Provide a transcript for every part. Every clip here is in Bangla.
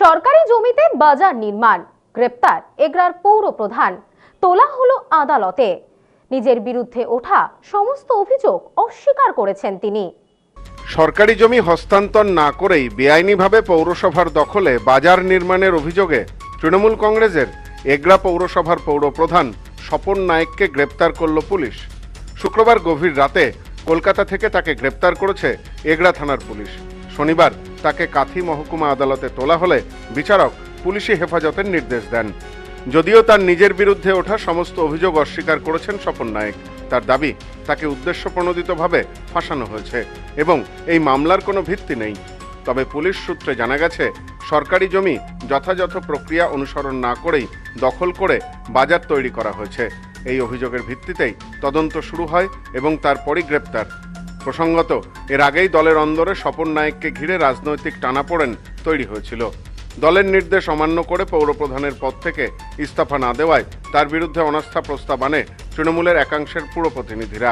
সরকারি জমিতে বাজার নির্মাণ, গ্রেপ্তার, এগরার পৌর প্রধান, তোলা হলো আদালতে। নিজের বিরুদ্ধে ওঠা সমস্ত অভিযোগ অস্বীকার করেছেন তিনি। সরকারি জমি হস্তান্তর না করেই বেআইনিভাবে পৌরসভার দখলে বাজার নির্মাণের অভিযোগে তৃণমূল কংগ্রেসের এগরা পৌরসভার পৌর প্রধান স্বপন নায়েককে গ্রেপ্তার করল পুলিশ। শুক্রবার গভীর রাতে কলকাতা থেকে তাকে গ্রেপ্তার করেছে এগরা থানার পুলিশ। শনিবার তাকে কাথি মহকুমা আদালতে তোলা হলে বিচারক পুলিশি হেফাজতের নির্দেশ দেন। যদিও তার নিজের বিরুদ্ধে ওঠা সমস্ত অভিযোগ অস্বীকার করেছেন স্বপন নায়েক। তার দাবি, তাকে উদ্দেশ্য প্রণোদিতভাবে ফাঁসানো হয়েছে এবং এই মামলার কোনো ভিত্তি নেই। তবে পুলিশ সূত্রে জানা গেছে, সরকারি জমি যথাযথ প্রক্রিয়া অনুসরণ না করেই দখল করে বাজার তৈরি করা হয়েছে। এই অভিযোগের ভিত্তিতেই তদন্ত শুরু হয় এবং তারপরই গ্রেপ্তার। প্রসঙ্গত, এর আগেই দলের অন্দরে স্বপন নায়েককে ঘিরে রাজনৈতিক টানাপোড়েন তৈরি হয়েছিল। দলের নির্দেশ অমান্য করে পৌরপ্রধানের পদ থেকে ইস্তফা না দেওয়ায় তার বিরুদ্ধে অনাস্থা প্রস্তাব আনে তৃণমূলের একাংশের পুরো প্রতিনিধিরা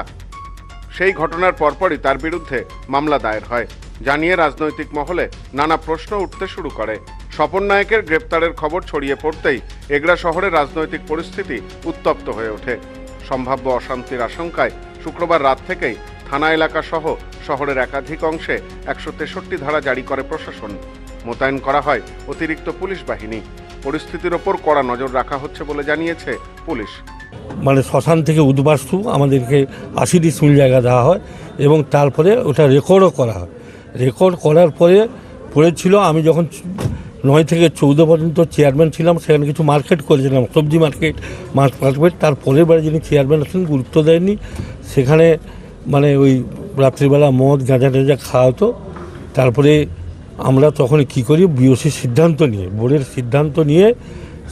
সেই ঘটনার পরপরই তার বিরুদ্ধে মামলা দায়ের হয়, জানিয়ে রাজনৈতিক মহলে নানা প্রশ্ন উঠতে শুরু করে। স্বপন নায়কের গ্রেপ্তারের খবর ছড়িয়ে পড়তেই এগরা শহরের রাজনৈতিক পরিস্থিতি উত্তপ্ত হয়ে ওঠে। সম্ভাব্য অশান্তির আশঙ্কায় শুক্রবার রাত থেকেই থানা এলাকা সহ শহরের একাধিক অংশে একশো তেষট্টি ধারা জারি করে প্রশাসন। মোতায়েন করা হয় অতিরিক্ত পুলিশ বাহিনী। পরিস্থিতির ওপর কড়া নজর রাখা হচ্ছে বলে জানিয়েছে পুলিশ। মানে শ্মশান থেকে উদ্বাস্তু আমাদেরকে আশি ডিসমিল জায়গা দেওয়া হয় এবং তারপরে ওটা রেকর্ডও করা হয়। রেকর্ড করার পরে পড়েছিল, আমি যখন নয় থেকে চৌদ্দ পর্যন্ত চেয়ারম্যান ছিলাম, সেখানে কিছু মার্কেট করেছিলাম, সবজি মার্কেট মার্কেট। তার পরের বারে যিনি চেয়ারম্যান আছেন, গুরুত্ব দেননি সেখানে মানে ওই রাত্রিবেলা মদ গাঁজা টাজা খাওয়া হতো। তারপরে আমরা তখন কি করি বিওসির সিদ্ধান্ত নিয়ে বোর্ডের সিদ্ধান্ত নিয়ে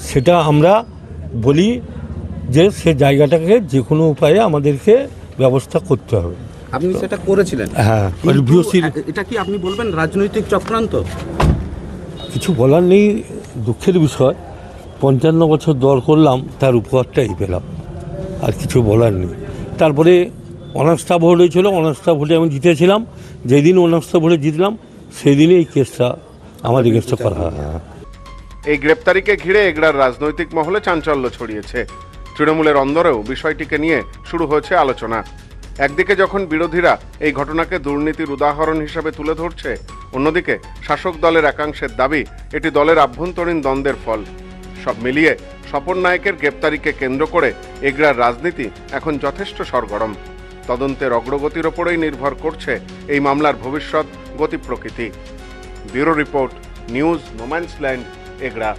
সেটা আমরা বলি যে সে জায়গাটাকে যে কোনো উপায়ে আমাদেরকে ব্যবস্থা করতে হবে। আপনি সেটা করেছিলেন? হ্যাঁ বিওসির এটা কি আপনি বলবেন রাজনৈতিক চক্রান্ত? কিছু বলার নেই দুঃখের বিষয়। পঞ্চান্ন বছর দর করলাম তার উপহারটাই পেলাম। আর কিছু বলার নেই। তারপরে অনাস্থা ভোট হয়েছিল অনাস্থা ভোটে আমি জিতেছিলাম। যেদিন অনাস্থা ভোটে জিতলাম সেই দিনে এই কেসটা আমার এগেস্টে করা এই গ্রেপ্তারিকে ঘিরে এগরার রাজনৈতিক মহলে চাঞ্চল্য ছড়িয়েছে। তৃণমূলের অন্দরেও বিষয়টিকে নিয়ে শুরু হয়েছে আলোচনা। একদিকে যখন বিরোধীরা এই ঘটনাকে দুর্নীতির উদাহরণ হিসেবে তুলে ধরছে, অন্যদিকে শাসক দলের একাংশের দাবি, এটি দলের আভ্যন্তরীণ দ্বন্দ্বের ফল। সব মিলিয়ে স্বপন নায়কের গ্রেপ্তারিকে কেন্দ্র করে এগরার রাজনীতি এখন যথেষ্ট সরগরম। তদন্তের অগ্রগতির ওপরেই নির্ভর করছে এই মামলার ভবিষ্যৎ গতি প্রকৃতি। Bureau report, news, no man's land, Egra.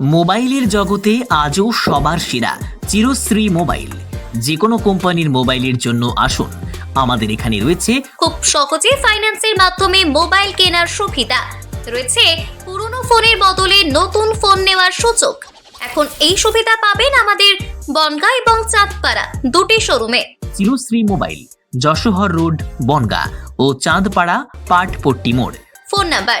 মোবাইলের জগতে আজও সবার সেরা চিরশ্রী মোবাইল। যে কোনো কোম্পানির মোবাইলের জন্য আসুন। আমাদের এখানে রয়েছে খুব সহজে ফাইন্যান্সের মাধ্যমে মোবাইল কেনার সুবিধা। রয়েছে পুরনো ফোনের বদলে নতুন ফোন নেওয়ার সুযোগ। এখন এই সুবিধা পাবেন আমাদের বনগা এবং চাঁদপাড়া দুটি শোরুমে। চিরশ্রী মোবাইল যশোহর রোড বনগা ও চাঁদপাড়া পাটপট্টি মোড়। Phone number